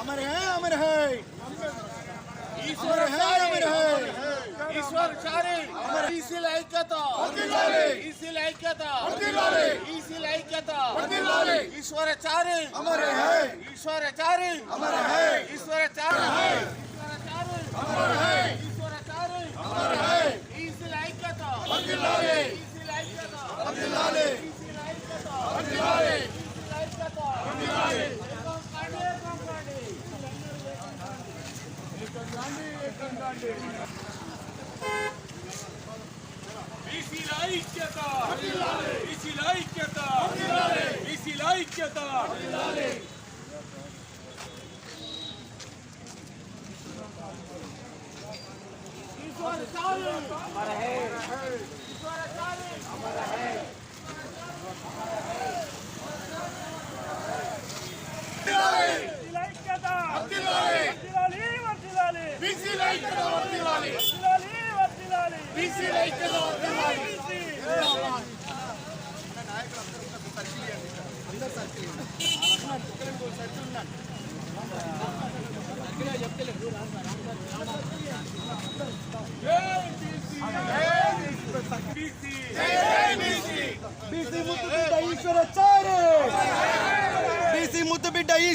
अमर है अमर है। अमर है अमर है। ईश्वर शारी इसी लाइक का था? अंतिम लाले इसी लाइक का था? अंतिम लाले इसी ऐक्यता ईश्वर चारी हमारे है ईश्वर चारी। हमारे हैं। ईश्वर चारी। हैं। ईश्वर चारी। हमारे हैं। ईश्वर चारी। हमारे हैं। इसी लाइक का था? अंतिम लाले इसी लाइक का था? अंतिम लाले इसी लाइक का था? अंतिम लाले इसी लाइक का था? ऐक्यता एक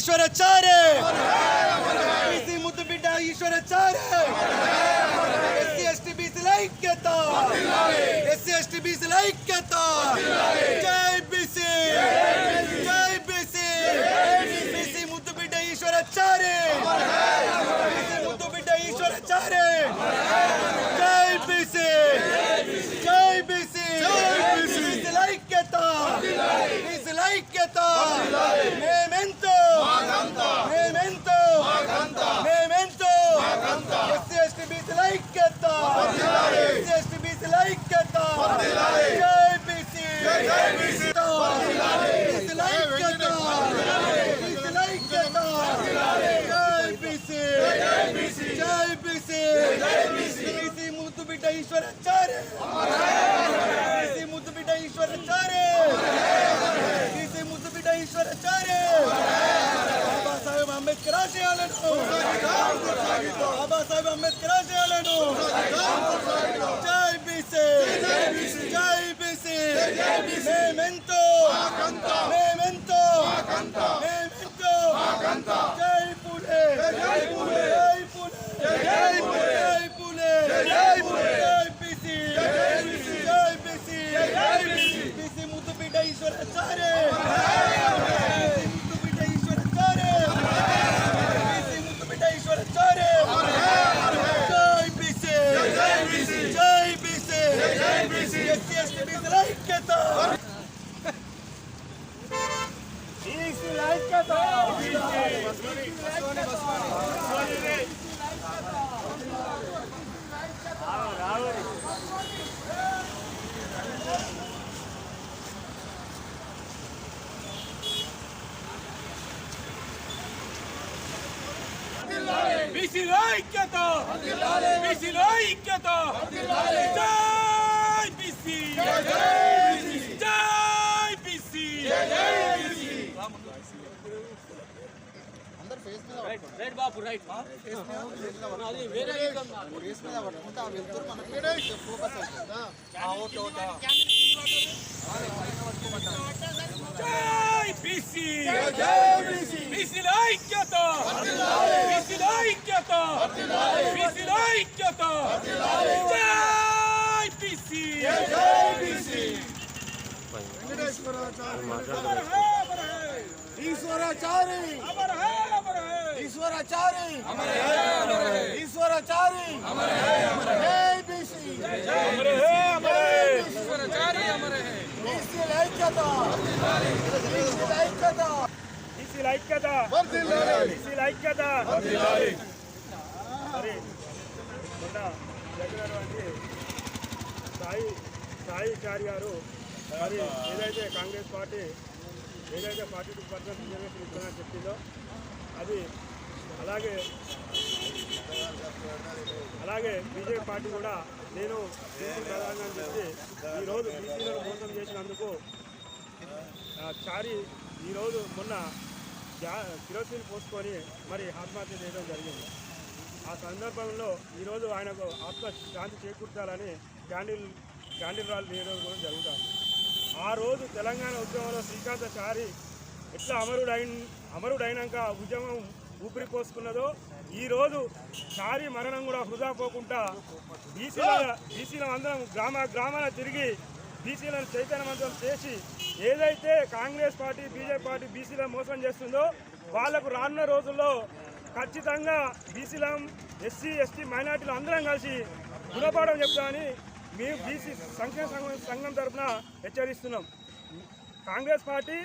ముద్దు బిడ్డ ఈశ్వరాచార్య బీసీ ముద్దు బిడ్డ ఈశ్వరాచార్య ఎస్సీ ఎస్టీ బీసీల ఐక్యత ఎస్సీ ఎస్టీ బీసీల ఐక్యత జై బీసీ జై బీసీ బీసీ ముద్దు బిడ్డ ఈశ్వరాచార్య బీసీ ముద్దు బిడ్డ ఈశ్వరాచార్య జై బీసీ జై బీసీ బీసీల ఐక్యత బీసీల ఐక్యత మేమెంతో మేమెంతో మేమెంతో ఎస్సీ ఎస్టీ బీసీల ఐక్యత ఎస్సీ ఎస్టీ బీసీల ఐక్యత జై బీసీ బీసీల ఐక్యత బీసీల ఐక్యత జై బీసీ జై బీసీ బీసీ ముద్దు బిడ్డ ఈశ్వరాచార్య బీసీ ముద్దు బిడ్డ ఈశ్వరాచార్య బీసీ ముద్దు బిడ్డ ఈశ్వరాచార్య బాబాసాహెబ్ అంబేద్కర్ ఆశయాలను. బాబాసాహెబ్ అంబేద్కర్ ఆశయాలను. జై బీసీ. జై బీసీ. మేమెంతో. మేమెంతో. మేమెంతో. జై పులే. జై పులే జై పులే జై పులే జై పులే జై బీసీ జై బీసీ జై బీసీ జై బీసీ బీసీ ముద్దు బిడ్డ ఈశ్వరాచార్య బీసీ ముద్దు బిడ్డ ఈశ్వరాచార్య బీసీ ముద్దు బిడ్డ ఈశ్వరాచార్య జై బీసీ జై బీసీ జై బీసీ జై బీసీ ఎస్సీ ఎస్టీ బీసీల ఐక్యత బీసీల ఐక్యత బీసీల ఐక్యత బీసీల ఐక్యత జై బీసీ జై బీసీ రైట్ బాపు రైట్ అది వేరే జై బీసీ బీసీల ఐక్యత బీసీల ఐక్యత బీసీల ఐక్యత జై బీసీ అమర్ హై అమర్ హై ఈశ్వరాచారి అమర్ హై అమర్ హై ఈశ్వరాచారి! ఈశ్వరాచారి! మరి మొన్న జరిగినటువంటి సాయి సాయి చారి గారు మరి ఏదైతే కాంగ్రెస్ పార్టీ ఏదైతే ఫార్టీ టూ పర్సెంట్ రిజర్వేషన్ ఇస్తుందని చెప్పిందో అది అలాగే అలాగే బీజేపీ పార్టీ కూడా నేను బీసీ ప్రధాని అని చెప్పి ఈరోజు బీసీలను మోసం చేసినందుకు ఆ, చారి ఈరోజు మొన్న జా కిరోసిన్ పోసుకొని మరి ఆత్మహత్య చేయడం జరిగింది. ఆ సందర్భంలో ఈరోజు ఆయనకు ఆత్మ శాంతి చేకూర్చాలని క్యాండిల్ క్యాండిల్ రాల్ తీయడం కూడా జరుగుతుంది. ఆ రోజు తెలంగాణ ఉద్యమంలో శ్రీకాంత చారి ఎట్లా అమరుడైన అమరుడైనాక ఉద్యమం ఊపిరి పోసుకున్నదో ఈరోజు చారి మరణం కూడా వృధా పోకుండా బీసీల బీసీల అందరం గ్రామ గ్రామాల తిరిగి బీసీలను చైతన్యవంతం చేసి ఏదైతే కాంగ్రెస్ పార్టీ బీజేపీ పార్టీ బీసీలను మోసం చేస్తుందో వాళ్ళకు రానున్న రోజుల్లో ఖచ్చితంగా బీసీలం ఎస్సీ ఎస్టీ మైనార్టీలు అందరం కలిసి గుణపాఠం చెప్తామని మేము బీసీ సంక్షేమ సంఘం సంఘం తరఫున హెచ్చరిస్తున్నాం. Congress party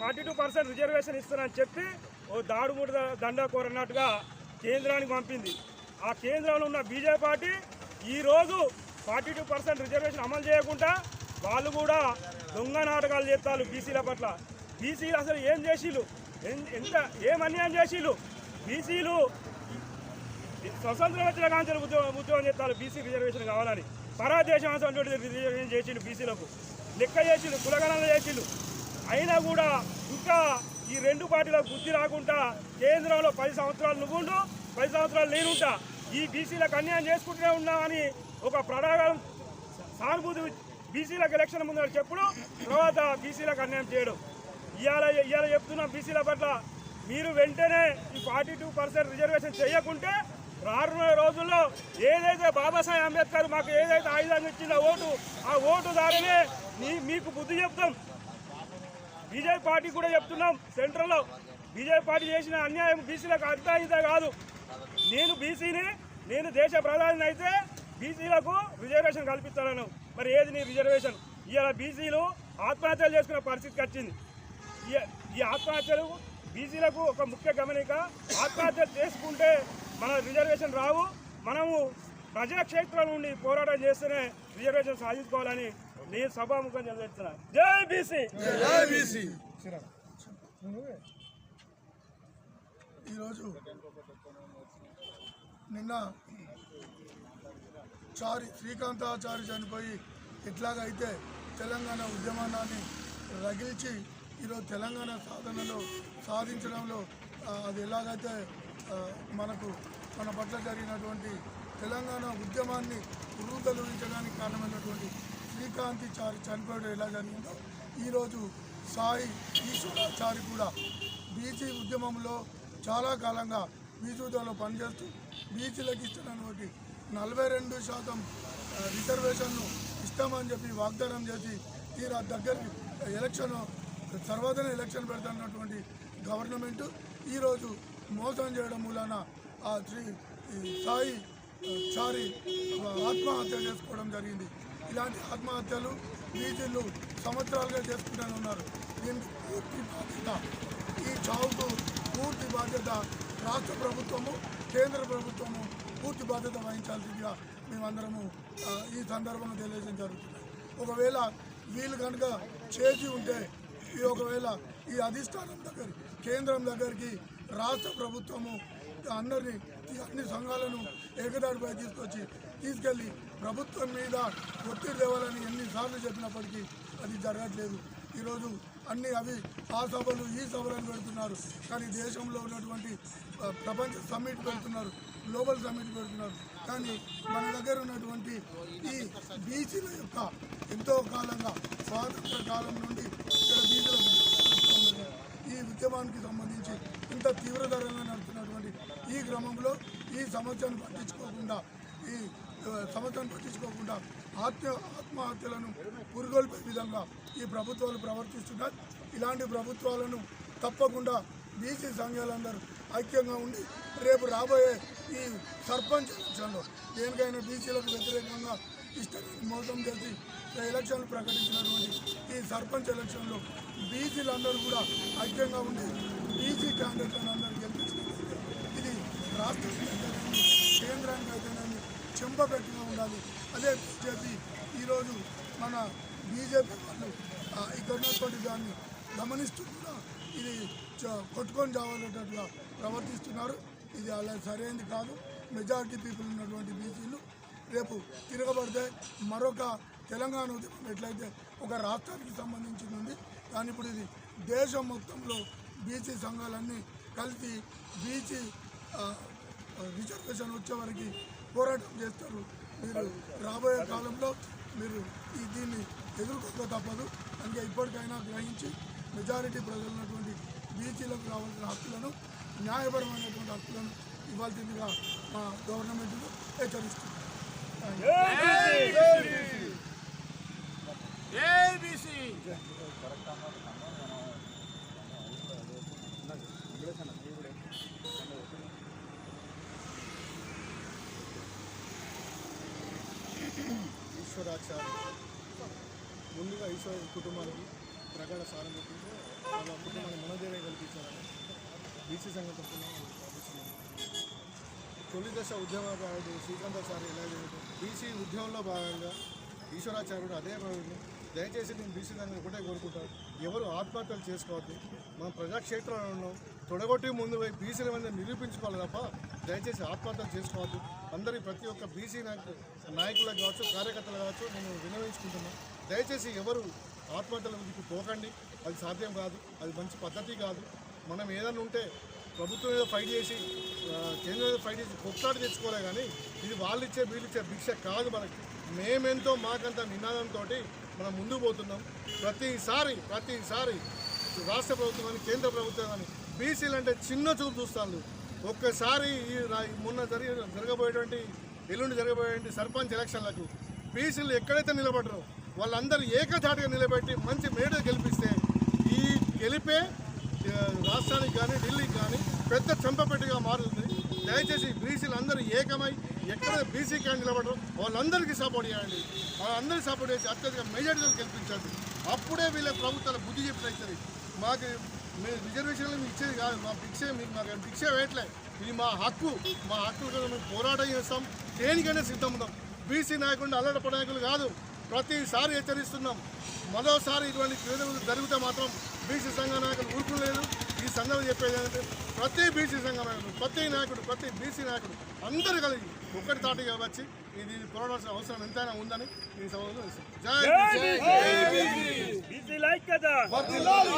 forty two percent reservation ఇస్తానని చెప్పి ఓ దాడుముడి దండ కోరన్నట్టుగా కేంద్రానికి పంపింది. ఆ కేంద్రంలో ఉన్న బీజేపీ పార్టీ ఈరోజు ఫార్టీ టూ పర్సెంట్ రిజర్వేషన్ అమలు చేయకుండా వాళ్ళు కూడా దొంగ నాటకాలు చేస్తారు బీసీల పట్ల. బీసీలు అసలు ఏం చేసిళ్ళు? ఎంత ఏం అన్యాయం చేసిళ్ళు? బీసీలు స్వతంత్రం వచ్చిన కాంచెలు ఉద్యోగం ఉద్యోగం చేస్తారు బీసీ రిజర్వేషన్ కావాలని. పరాదేశం అటువంటి రిజర్వేషన్ చేసిండు బీసీలకు. లెక్క చేసిండు కులగణన చేసిండు అయినా కూడా ఇంకా ఈ రెండు పార్టీలకు బుద్ధి రాకుండా కేంద్రంలో పది సంవత్సరాలు నువ్వుండు పది సంవత్సరాలు నేనుంటా ఈ బీసీలకు అన్యాయం చేసుకుంటూనే ఉన్నామని ఒక ప్రణాళిక సానుభూతి బీసీలకు ఎలక్షన్ ముందు చెప్పుడు తర్వాత బీసీలకు అన్యాయం చేయడం. ఇవాళ ఇవాళ చెప్తున్న బీసీల పట్ల మీరు వెంటనే ఈ ఫార్టీ టూ పర్సెంట్ రిజర్వేషన్ చేయకుంటే రానున్న రోజుల్లో ఏదైతే బాబాసాహెబ్ అంబేద్కర్ మాకు ఏదైతే ఆయుధంగా ఇచ్చిందో ఓటు ఆ ఓటు దారినే మీ మీకు బుద్ధి చెప్తాం. బీజేపీ పార్టీ కూడా చెప్తున్నాం సెంట్రల్లో. బీజేపీ పార్టీ చేసిన అన్యాయం బీసీలకు అర్థం కాదు. నేను బీసీని నేను దేశ ప్రధాని అయితే బీసీలకు రిజర్వేషన్ కల్పిస్తాను మరి ఏది నీ రిజర్వేషన్? ఇవాళ బీసీలు ఆత్మహత్యలు చేసుకునే పరిస్థితికి వచ్చింది. ఈ- ఈ ఆత్మహత్యలు బీసీలకు ఒక ముఖ్య గమనిక. ఆత్మహత్యలు చేసుకుంటే మన రిజర్వేషన్ రావు. మనము ప్రజాక్షేత్రం నుండి పోరాటం చేస్తేనే రిజర్వేషన్ సాధించుకోవాలని నేను సభాముఖం చదివిస్తున్నా జై బీసీ. ఈరోజు నిన్న చారి శ్రీకాంతాచారి చనిపోయి ఎట్లాగైతే తెలంగాణ ఉద్యమాన్ని రగిల్చి ఈరోజు తెలంగాణ సాధనలో సాధించడంలో అది ఎలాగైతే మనకు మన పట్ల జరిగినటువంటి తెలంగాణ ఉద్యమాన్ని పురుగుతలుంచడానికి కారణమైనటువంటి శ్రీకాంతి చారి ఎలా జరిగిందో ఈరోజు సాయి ఈశ్వరాచారి కూడా బీసీ ఉద్యమంలో చాలా కాలంగా బీసీ పనిచేస్తూ బీసీలకు ఇచ్చినటువంటి నలభై రెండు శాతం రిజర్వేషన్ను ఇస్తామని చెప్పి వాగ్దానం చేసి తీరా దగ్గరికి ఎలక్షన్ తర్వాతనే ఎలక్షన్ పెడతానటువంటి గవర్నమెంట్ ఈరోజు మోసం చేయడం మూలాన ఆ శ్రీ ఈ సాయి చారి ఆత్మహత్య చేసుకోవడం జరిగింది. ఇలాంటి ఆత్మహత్యలు వీధులు సంవత్సరాలుగా చేసుకుంటూనే ఉన్నారు. దీనికి పూర్తి బాధ్యత? ఈ చావుకు పూర్తి బాధ్యత రాష్ట్ర ప్రభుత్వము కేంద్ర ప్రభుత్వము పూర్తి బాధ్యత వహించాల్సిందిగా మేమందరము ఈ సందర్భంలో తెలియజేయడం జరుగుతుంది. ఒకవేళ వీళ్ళు కనుక చేసి ఉంటే ఈ ఒకవేళ ఈ అధిష్టానం దగ్గర కేంద్రం దగ్గరికి రాష్ట్ర ప్రభుత్వము అందరినీ ఈ అన్ని సంఘాలను ఏకదాటిపై తీసుకొచ్చి తీసుకెళ్ళి ప్రభుత్వం మీద ఒత్తిడి తేవాలని ఎన్నిసార్లు చెప్పినప్పటికీ అది జరగట్లేదు. ఈరోజు అన్ని అవి ఆ సభలు ఈ సభలను పెడుతున్నారు. కానీ దేశంలో ఉన్నటువంటి ప్రపంచ సమ్మిట్ పెడుతున్నారు గ్లోబల్ సమ్మిట్ పెడుతున్నారు. కానీ మన దగ్గర ఉన్నటువంటి ఈ బీసీల యొక్క ఎంతో కాలంగా స్వాతంత్ర కాలం నుండి ఇక్కడ బీసీల ఉద్యమానికి సంబంధించి ఇంత తీవ్రతరంగా నడుస్తున్నటువంటి ఈ క్రమంలో ఈ సమస్యను పట్టించుకోకుండా ఈ సమస్యను పట్టించుకోకుండా ఆత్మ ఆత్మహత్యలను పురుగొల్పే విధంగా ఈ ప్రభుత్వాలు ప్రవర్తిస్తున్నాయి. ఇలాంటి ప్రభుత్వాలను తప్పకుండా బీసీ సంఘాలందరూ ఐక్యంగా ఉండి రేపు రాబోయే ఈ సర్పంచ్ ఎలక్షన్లో దేనికైనా బీసీలకు వ్యతిరేకంగా ఇష్టం మోసం చేసి ఎలక్షన్లు ప్రకటించినటువంటి ఈ సర్పంచ్ ఎలక్షన్లో బీసీలందరూ కూడా ఐక్యంగా ఉండి బీసీ క్యాండిడేట్లను అందరూ గెలిపించినట్లయితే ఇది రాష్ట్రానికి అయితేనేమి కేంద్రానికి అయితేనేమి చెంపగట్టిగా ఉండాలి. అదే బీజేపీ ఈరోజు మన బీజేపీ వాళ్ళు ఇక్కడ ఉన్నటువంటి దాన్ని గమనిస్తూ కూడా ఇది కొట్టుకొని చావాలన్నట్టుగా ప్రవర్తిస్తున్నారు. ఇది అలా సరైనది కాదు. మెజారిటీ పీపుల్ ఉన్నటువంటి బీసీలు రేపు తిరగబడితే మరొక తెలంగాణ ఉద్యమం ఎట్లయితే ఒక రాష్ట్రానికి సంబంధించింది ఉంది కానీ ఇప్పుడు ఇది దేశం మొత్తంలో బీసీ సంఘాలన్నీ కలిసి బీసీ రిజర్వేషన్ వచ్చే వరకు పోరాటం చేస్తారు. మీరు రాబోయే కాలంలో మీరు ఈ దీన్ని ఎదుర్కోక తప్పదు. అందుకే ఇప్పటికైనా గ్రహించి మెజారిటీ ప్రజలు ఉన్నటువంటి బీసీలకు రావాల్సిన హక్కులను న్యాయపరమైనటువంటి హక్కులను ఇవ్వాల్సిందిగా మా గవర్నమెంట్ను హెచ్చరిస్తుంది ఈశ్వరాచార్య ముందుగా ఈశ్వర కుటుంబానికి ప్రగాఢ సారం చెప్పింది వాళ్ళ కుటుంబాన్ని మనోధైర్యం కల్పించాలని బీసీ సంఘం తరఫున ప్రార్థిస్తున్నాను తొలి దశ ఉద్యమకారుడు శ్రీకాంతాచార్య ఎలా చేయడం బీసీ ఉద్యమంలో భాగంగా ఈశ్వరాచార్యుడు అదే భాగంగా దయచేసి నేను బీసీ దాన్ని ఒకటే కోరుకుంటాను ఎవరు ఆత్మహత్యలు చేసుకోవద్దు. మనం ప్రజాక్షేత్రంలో ఉన్నాం. తొడగొట్టి ముందు పోయి బీసీల మీద నిరూపించుకోవాలి తప్ప దయచేసి ఆత్మహత్యలు చేసుకోవద్దు. అందరి ప్రతి ఒక్క బీసీ నాయకు నాయకులకు కావచ్చు కార్యకర్తలు కావచ్చు నేను వినవించుకుంటున్నాను దయచేసి ఎవరు ఆత్మహత్యల మీదకి పోకండి. అది సాధ్యం కాదు. అది మంచి పద్ధతి కాదు. మనం ఏదైనా ఉంటే ప్రభుత్వం మీద ఫైట్ చేసి కేంద్రం మీద ఫైట్ చేసి కొట్లాడి తెచ్చుకోలే కానీ ఇది వాళ్ళు ఇచ్చే వీళ్ళు ఇచ్చే భిక్ష కాదు మనకి. మేమెంతో మాకంత నినాదంతో మనం ముందుకు పోతున్నాం. ప్రతిసారి ప్రతిసారి రాష్ట్ర ప్రభుత్వం కానీ కేంద్ర ప్రభుత్వం కానీ బీసీలు అంటే చిన్న చూపు చూస్తాను ఒక్కసారి ఈ మొన్న జరిగి జరగబోయేటువంటి ఎల్లుండి జరగబోయేటువంటి సర్పంచ్ ఎలక్షన్లకు బీసీలు ఎక్కడైతే నిలబడరో వాళ్ళందరూ ఏకధాటిగా నిలబెట్టి మంచి మేడ గెలిపిస్తే ఈ గెలిపే రాష్ట్రానికి కానీ ఢిల్లీకి కానీ పెద్ద చెంపపెట్టుగా మారుతుంది. దయచేసి బీసీలు అందరూ ఏకమై ఎక్కడ బీసీ క్యాన్ నిలబడరు? వాళ్ళందరికీ సపోర్ట్ చేయండి. వాళ్ళందరికీ సపోర్ట్ చేసి అత్యధిక మెజార్టీలో గెలిపించండి. అప్పుడే వీళ్ళ ప్రభుత్వాలు బుద్ధి చెప్పినది మాకు మీ రిజర్వేషన్లు మీకు ఇచ్చేది కాదు. మా భిక్షే మీకు మాకు భిక్ష వేయట్లే. ఇది మా హక్కు. మా హక్కు కోసం మేము పోరాటం చేస్తాం. దేనికైనా సిద్ధం ఉన్నాం బీసీ నాయకులు అల్లడప నాయకులు కాదు. ప్రతిసారి హెచ్చరిస్తున్నాం. మరోసారి ఇటువంటి క్రీడలు జరిగితే మాత్రం బీసీ సంఘ నాయకులు ఊరుకోలేదు ఈ సంఘం చెప్పేది ఏంటంటే ప్రతి బీసీ సంఘ నాయకుడు ప్రతి నాయకుడు ప్రతి బీసీ నాయకుడు అందరూ కలిగి ఒక్కటి తాటిగా వచ్చి ఇది పోరాడాల్సిన అవసరం ఎంతైనా ఉందని ఈ సభలో జై బీసీ. బీసీ లైక్ కదా వర్ధిల్లాలి.